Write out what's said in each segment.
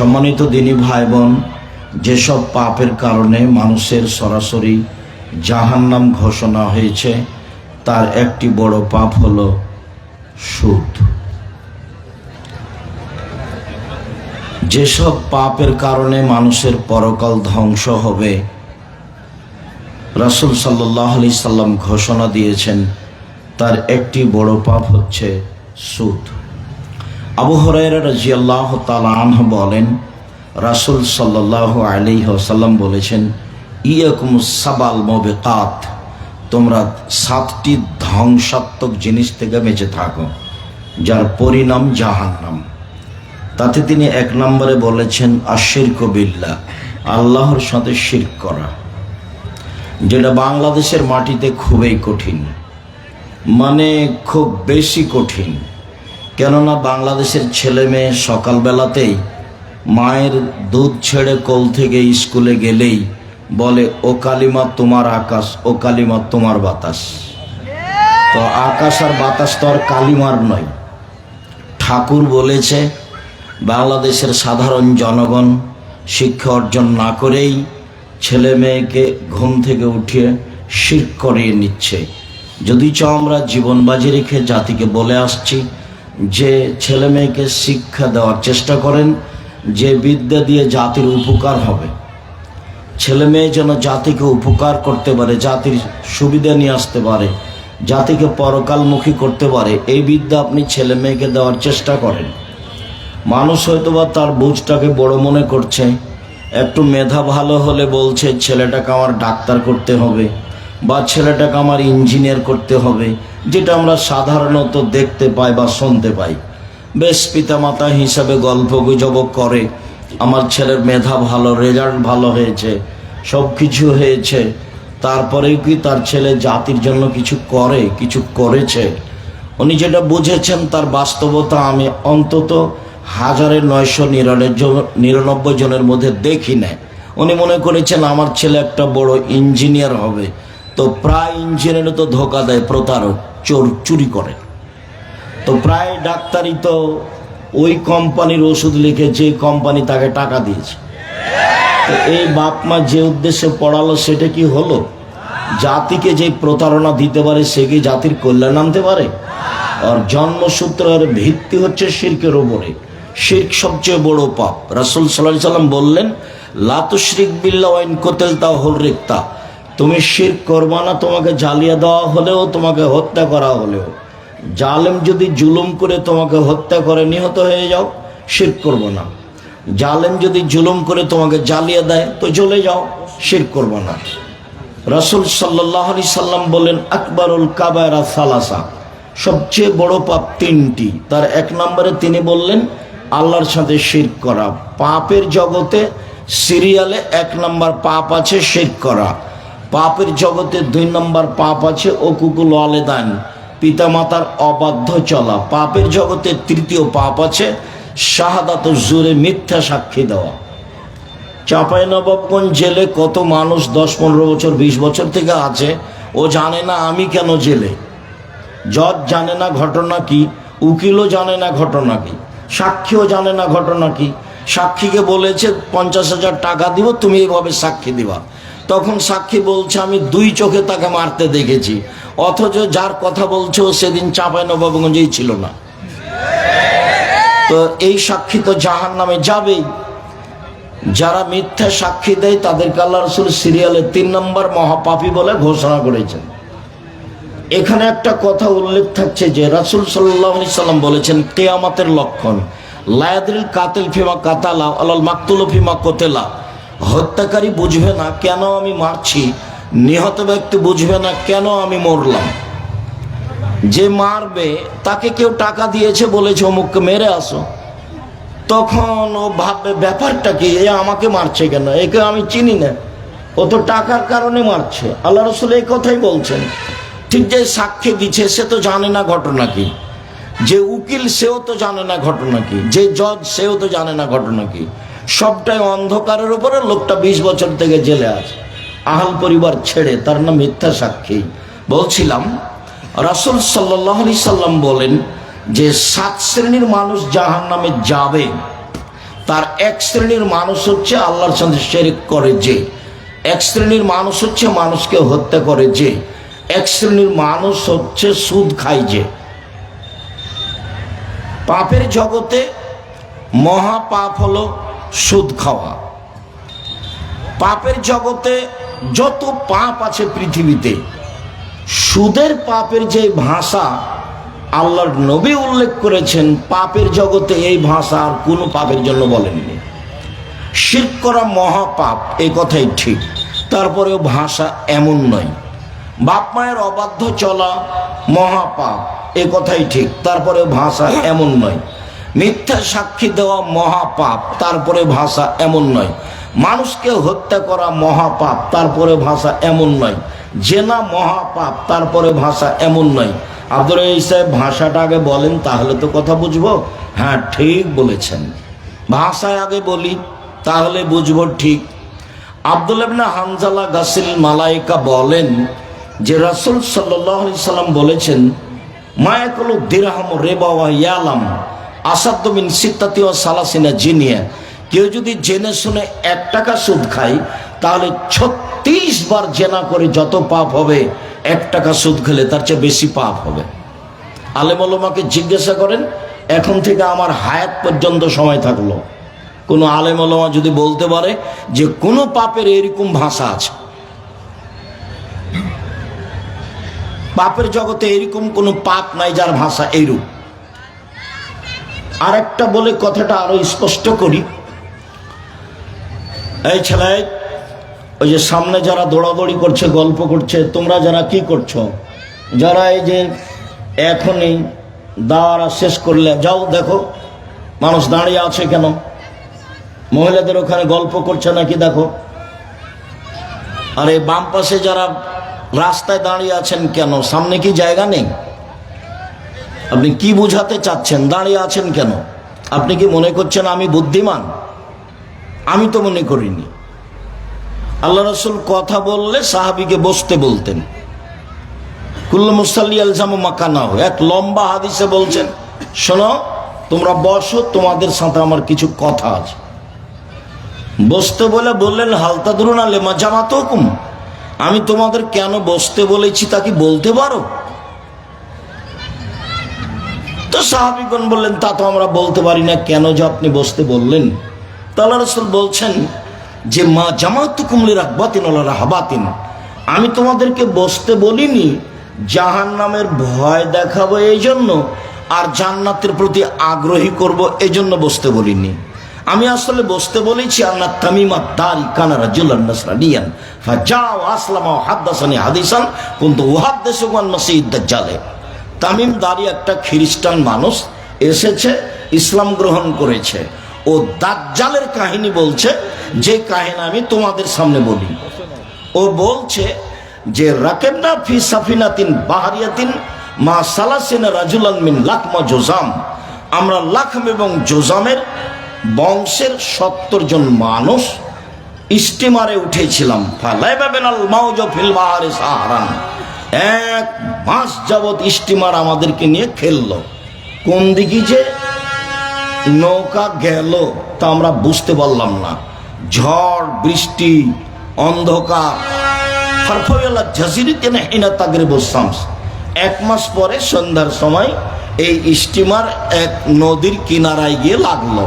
সম্মানিত দিনী ভাই বোন যেসব পাপের কারণে মানুষের সরাসরি জাহান্নাম ঘোষণা হয়েছে, তার একটি বড় পাপ হল সুদ। যেসব পাপের কারণে মানুষের পরকাল ধ্বংস হবে, রাসুল সাল্লাহ আলি সাল্লাম ঘোষণা দিয়েছেন, তার একটি বড় পাপ হচ্ছে সুদ। আবু হরাইরা রাজিয়াল্লাহ তালাহ বলেন, রাসুল সাল্লাহ আলি সাল্লাম বলেছেন ইয়াকুম সাবাল মবেকাত তোমরা সাতটি ধ্বংসাত্মক জিনিস থেকে বেঁচে থাকো, যার পরিণাম জাহান্নাম। তাতে তিনি এক নম্বরে বলেছেন আশির কবিল্লা আল্লাহর সাথে শির করা, যেটা বাংলাদেশের মাটিতে খুবই কঠিন মানে খুব বেশি কঠিন। কেননা বাংলাদেশের ছেলে মেয়ে সকালবেলাতেই মায়ের দুধ ছেড়ে কোল থেকে স্কুলে গেলেই বলে, ও কালিমা তোমার আকাশ, ও কালিমা তোমার বাতাস। তো আকাশ আর বাতাস তো আর কালিমার নয়। ঠাকুর বলেছে, বাংলাদেশের সাধারণ জনগণ শিক্ষা অর্জন না করেই ছেলে মেয়েকে ঘুম থেকে উঠিয়ে শির করিয়ে নিচ্ছে। যদি চ, আমরা জীবন বাজি রেখে জাতিকে বলে আসছি যে ছেলে মেয়েকে শিক্ষা দেওয়ার চেষ্টা করেন, যে বিদ্যা দিয়ে জাতির উপকার হবে। ছেলে মেয়ে যেন জাতিকে উপকার করতে পারে, জাতির সুবিধা নিয়ে আসতে পারে, জাতিকে পরকালমুখী করতে পারে, এই বিদ্যা আপনি ছেলে মেয়েকে দেওয়ার চেষ্টা করেন। মানুষ হয়তোবা তার বুঝটাকে বড় মনে করছে, একটু মেধা ভালো হলে বলছে, ছেলেটাকে আমার ডাক্তার করতে হবে বা ছেলেটাকে আমার ইঞ্জিনিয়ার করতে হবে। যেটা আমরা সাধারণত দেখতে পাই বা শুনতে পাই। বেশ পিতামাতা হিসাবে গল্প গুজব করে। আমার ছেলের মেধা ভালো রেজাল্ট ভালো হয়েছে সব কিছু হয়েছে। তারপরেও কি তার ছেলে জাতির জন্য কিছু করে, কিছু করেছে? উনি যেটা বুঝেছেন তার বাস্তবতা আমি অন্তত হাজারে নয়শো নিরানব্বই জনের মধ্যে দেখি না উনি মনে করেছেন আমার ছেলে একটা বড় ইঞ্জিনিয়ার হবে। তো প্রায় ইঞ্জিনিয়ার তো ধোকা দেয় প্রতারক, চোর চুরি করে। তো প্রায় ডাক্তারই তো ওই কোম্পানির ওষুধ লিখে যে কোম্পানি তাকে টাকা দিয়েছে। তো এই বাপ মা যে উদ্দেশ্যে পড়ালো সেটা কি হলো? জাতিকে যে প্রতারণা দিতে পারে সে কি জাতির কল্যাণ আনতে পারে? আর জন্মসূত্রের ভিত্তি হচ্ছে শির্কের ওপরে শির্ক সবচেয়ে বড় পাপ। রাসুল সাল্লাহ সাল্লাম বললেন লাতুশরিক বিল্লা ওয়াইন কোতেল তা হল রিক্তা তুমি শির করবা না, তোমাকে জ্বালিয়ে দেওয়া হলেও, তোমাকে হত্যা করা হলেও। জালেম যদি জুলুম করে তোমাকে হত্যা করে, নিহত হয়ে যাও, শির করব না। জালেম যদি জুলুম করে তোমাকে জ্বালিয়ে দেয়, তো চলে যাও, শির করব না। রাসুল সাল্লাহ আলি সাল্লাম বলেন আকবরুল কাবায়রা সালাসা। সবচেয়ে বড় পাপ তিনটি। তার এক নম্বরে তিনি বললেন, আল্লাহর সাথে শির করা। পাপের জগতে সিরিয়ালে এক নম্বর পাপ আছে শির করা। পাপের জগতে দুই নম্বর পাপ আছে ও অকুকুল আলেদান পিতামাতার অবাধ্য চলা। পাপের জগতে তৃতীয় পাপ আছে, শাহাদাত জোরে মিথ্যা সাক্ষী দেওয়া। চাঁপাই নবাবগঞ্জ জেলে কত মানুষ দশ, পনেরো বছর, বিশ বছর থেকে আছে, ও জানে না আমি কেন জেলে? জজ জানে না ঘটনা কি, উকিলও জানে না ঘটনা কি, সাক্ষীও জানে না ঘটনা কি, সাক্ষীকে বলেছে, পঞ্চাশ হাজার টাকা দিব, তুমি এইভাবে সাক্ষী দিবা। তখন সাক্ষী বলছে, আমি দুই চোখে তাকে মারতে দেখেছি। অথচ যার কথা বলছে সেদিন চাঁপাই নবাবগঞ্জেই ছিল না। তো এই সাক্ষী তো জাহান নামে যাবেই। যারা মিথ্যা সাক্ষী দেয়, তাদেরকে আল্লাহ রসুল সিরিয়ালে তিন নম্বর মহাপাপি বলে ঘোষণা করেছেন। এখানে একটা কথা উল্লেখ থাকছে যে, রাসুল সাল্লাহ সাল্লাম বলেছেন, কেয়ামাতের লক্ষণ। লায়াদিল কাতেল ফিমা কাতালা, আলাল মাকতুল ফিমা কোতেলা। হত্যাকারী বুঝবে না কেন আমি মারছি, নিহত ব্যক্তি বুঝবে না কেন আমি মরলাম। যে মারবে, তাকে কেউ টাকা দিয়েছে বলেছে অমুককে মেরে আসো। তখন ও ভাববে, ব্যাপারটা কি? এ আমাকে মারছে কেন? একে আমি চিনি না। ও তো টাকার কারণে মারছে। আল্লাহ রসুল এই কথাই বলছেন। ঠিক যে সাক্ষী দিচ্ছে সে তো জানে না ঘটনা কি। যে উকিল, সেও তো জানে না ঘটনা কি। যে জজ, সেও তো জানে না ঘটনা কি। সবটাই অন্ধকারের উপরে, লোকটা বিশ বছর থেকে জেলে আছে। আহাল পরিবার ছেড়ে, তার নাম মিথ্যা সাক্ষী। বলছিলাম, রাসুল সাল্লি সাল্লাম বলেন যে, সাত শ্রেণির মানুষ জাহান নামে যাবে, তার এক শ্রেণির মানুষ হচ্ছে আল্লাহর সঙ্গে শেরিক করে যে, এক শ্রেণির মানুষ হচ্ছে মানুষকে হত্যা করে যে, এক শ্রেণির মানুষ হচ্ছে সুদ খায় যে। পাপের জগতে মহাপাপ হলো সুদ খাওয়া। পাপের জগতে যত পাপ আছে পৃথিবীতে, সুদের পাপের যে ভাষা আল্লাহর নবী উল্লেখ করেছেন, পাপের জগতে এই ভাষা আর কোনো পাপের জন্য বলেননি। শির করা মহাপাপ এই কথাই ঠিক। তারপরেও ভাষা এমন নয়। বাপ মায়ের অবাধ্য চলা মহাপাপ, এ কথাই ঠিক। তারপরে ভাষা এমন নয়। মিথ্যা সাক্ষী দেওয়া মহাপাপ, তারপরে ভাষা এমন নয়। মানুষকে হত্যা করা মহাপাপ, তারপরে ভাষা এমন নয়। জেনা মহাপাপ, তারপরে ভাষা এমন নয়। আব্দুল সাহেব ভাষাটা আগে বলেন, তাহলে তো কথা বুঝব? হ্যাঁ ঠিক বলেছেন। ভাষায় আগে বলি, তাহলে বুঝব ঠিক। আব্দুল ইবনে হানজালা গাসিল মালাইকা বলেন যে, রাসূল সাল্লাম বলেছেন মায়াকুলু দিরহাম রেবা ইয়ালাম। আসাদ্দ মিন সিত্তাতি ওয়া সালাসিনা জিনিয়া কেউ যদি জেনে শুনে এক টাকা সুদ খায়, তাহলে ছত্রিশ বার জেনা করে যত পাপ হবে, এক টাকা সুদ খেলে তার চেয়ে বেশি পাপ হবে। আলেমলমাকে জিজ্ঞাসা করেন, এখন থেকে আমার হায়াত পর্যন্ত সময় থাকল? কোনো আলেমলমা যদি বলতে পারে যে কোনো পাপের এরকম ভাষা আছে। পাপের জগতে এরকম কোনো পাপ নাই যার ভাষা এইরূপ। আরেকটা বলে কথাটা আরও স্পষ্ট করি। এই ছেলে, ওই যে সামনে যারা দৌড়াদৌড়ি করছে, গল্প করছে, তোমরা যারা কি করছ? যারা এই যে এখনই দাওয়ারা শেষ করলে, যাও দেখো, মানুষ দাঁড়িয়ে আছে কেন? মহিলাদের ওখানে গল্প করছে নাকি দেখো? আর এই বাম পাশে যারা রাস্তায় দাঁড়িয়ে আছেন কেন? সামনে কি জায়গা নেই? আপনি কি বুঝাতে চাচ্ছেন? দাঁড়িয়ে আছেন কেন? আপনি কি মনে করছেন আমি বুদ্ধিমান? আমি তো মনে করিনি। আল্লাহ রসুল কথা বললে সাহাবিকে বসতে বলতেন। কুল্লু মুসাল্লি আলজামু মাকানাও এক লম্বা হাদিসে বলছেন, শোনো, তোমরা বসো, তোমাদের সাথে আমার কিছু কথা আছে। বসতে বলে বললেন হালতা ধরুন আলে মা জামাত হুকুম আমি তোমাদের কেন বসতে বলেছি তা কি বলতে পারো? তো সাহাবিগণ বললেন, তা তো আমরা বলতে পারি না, কেন যে আপনি বসতে বললেন? তাল্লা রসুল বলছেন, যে মা জামাত কুমলি রাখবাতিন রাহাবাতিন, আমি তোমাদেরকে বসতে বলিনি জাহান নামের ভয় দেখাবো এই জন্য আর জান্নাতের প্রতি আগ্রহী করব এই জন্য বসতে বলিনি। আমি আসলে বসতে বলেছি আল্লাহ তামিমা দারি কানারা জুলান নাসরানিয়ান ফাজাও আসলামা হাদ্দাসানি হাদিসান, কিন্তু ওয়াহাদ্দাসুমান মাসিদ দাজ্জালে। তামিম দারি একটা খ্রিস্টান মানুষ এসেছে, ইসলাম গ্রহণ করেছে। ও দাজ্জালের কাহিনী বলছে, যে কাহিনী আমি তোমাদের সামনে বলি। ও বলছে যে, রাকেবনা ফি সাফিনাতিন বাহারিয়াতিন মা সালাসিনা রাজুলান মিন লাকমা জোজাম। আমরা লাখম এবং জোজামের বংশের সত্তর জন মানুষ স্টিমারে উঠেছিলাম। এক মাস যাবৎ স্টিমার আমাদেরকে নিয়ে খেললো। কোন দিকে যে নৌকা গেল তা আমরা বুঝতে পারলাম না। ঝড়, বৃষ্টি, অন্ধকার। ফারফলা ঝাঁসিরিতে না হিনা তাগরে বসলাম এক মাস পরে সন্ধ্যার সময় এই স্টিমার এক নদীর কিনারায় গিয়ে লাগল।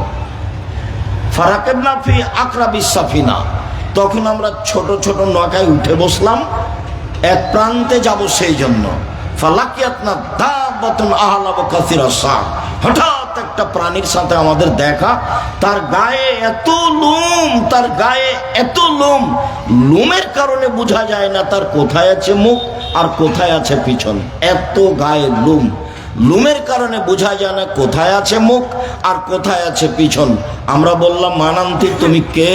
ফারাকেবনা ফি আকরাবি সাফিনা। তখন আমরা ছোট ছোট নৌকায় উঠে বসলাম। এক প্রান্তে যাব সেই জন্য। ফালাকিয়াত না দা আহলাব কাসিরা শাহ হঠাৎ একটা প্রাণীর সাথে আমাদের দেখা। তার গায়ে এত লোম, তার গায়ে এত লোম। লোমের কারণে বোঝা যায় না তার কোথায় আছে মুখ আর কোথায় আছে পিছন। এত গায়ে লোম। লুমের কারণে বোঝা যায় না কোথায় আছে মুখ আর কোথায় আছে পিছন। আমরা বললাম মানান্তি তুমি কে?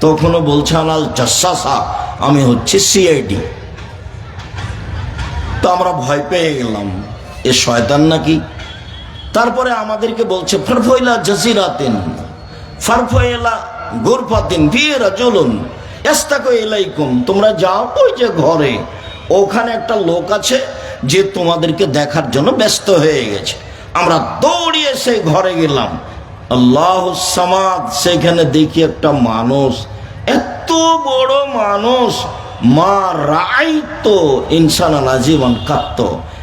তখনও বলছে আনাল জাসাসা আমি হচ্ছে সিআইডি তো আমরা ভয় পেয়ে গেলাম। এ শয়তান নাকি? তারপরে আমাদেরকে বলছে, ফারফইলা জাজিরাতিন, ফারফইলা গোরফাতিন বিয়েরা চলুন এস্তাকো এলাইকুম তোমরা যাও ওই যে ঘরে, ওখানে একটা লোক আছে যে তোমাদেরকে দেখার জন্য ব্যস্ত হয়ে গেছে। আমরা দৌড়িয়ে সেই ঘরে গেলাম। আল্লাহ সামাদ, সেখানে দেখি একটা মানুষ, এত বড় মানুষ মা রাই তো ইনসান জীবন কাত্ত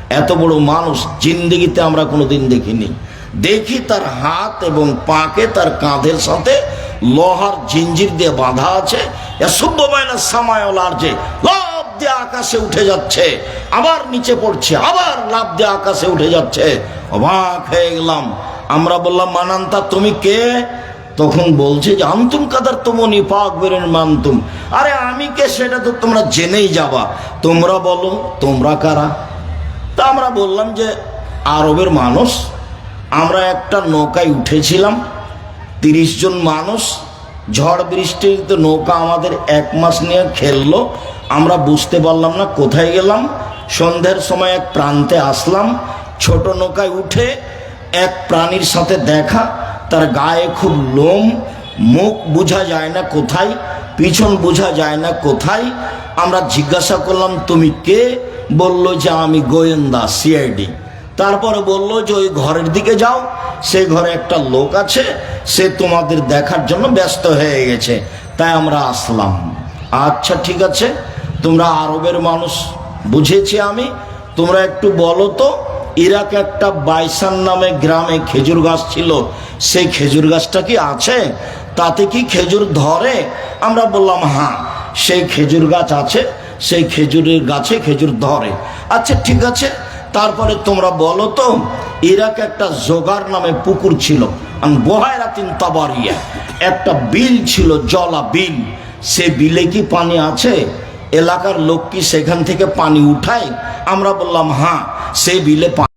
এত বড় মানুষ জিন্দিগিতে আমরা কোনোদিন দেখিনি। দেখি তার হাত এবং পাকে তার কাঁধের সাথে লোহার জিঞ্জির দিয়ে বাঁধা আছে। এসব্যমায়না সামায়লার যে লাভ দিয়ে আকাশে উঠে যাচ্ছে। আবার নিচে পড়ছে, আবার লাভ দিয়ে আকাশে উঠে যাচ্ছে। অবাক হয়ে গেলাম। আমরা বললাম, মানান্তা, তুমি কে? তখন বলছে যে, আন্তুম কাদার তোমনি, পাক বেরেন মানতুম আরে আমি কে সেটা তো তোমরা জেনেই যাবা। তোমরা বলো, তোমরা কারা? তা আমরা বললাম যে, আরবের মানুষ, আমরা একটা নৌকায় উঠেছিলাম, তিরিশ জন মানুষ, ঝড় বৃষ্টিতে নৌকা আমাদের এক মাস নিয়ে খেললো, আমরা বুঝতে পারলাম না কোথায় গেলাম। সন্ধ্যের সময় এক প্রান্তে আসলাম, ছোট নৌকায় উঠে এক প্রাণীর সাথে দেখা তার গায়ে খুব লোম, মুখ বোঝা যায় না কোথায়, পিছন বোঝা যায় না কোথায়। আমরা জিজ্ঞাসা করলাম, তুমি কে? বলল যে, আমি গোয়েন্দা সিআইডি তারপরে বলল যে, ওই ঘরের দিকে যাও সেই ঘরে একটা লোক আছে, সে তোমাদের দেখার জন্য ব্যস্ত হয়ে গেছে। তাই আমরা আসলাম। আচ্ছা ঠিক আছে, তোমরা আরবের মানুষ, বুঝেছি আমি। তোমরা একটু বলো তো ইরাক একটা বাইসান নামে গ্রামে খেজুর গাছ ছিল। সেই খেজুর গাছটা কি আছে? তাতে কি খেজুর ধরে? আমরা বললাম হ্যাঁ সেই খেজুর গাছ আছে, সেই খেজুরের গাছে খেজুর ধরে। আচ্ছা ঠিক আছে, তারপরে তোমরা বলো তো, ইরাক একটা জোগার নামে পুকুর ছিল বহায়রাতিন তাবারিয়া। একটা বিল ছিল জলা বিল সে বিলে কি পানি আছে? এলাকার লোক কি সেখান থেকে পানি উঠায়? আমরা বললাম হ্যাঁ সে বিলে পানি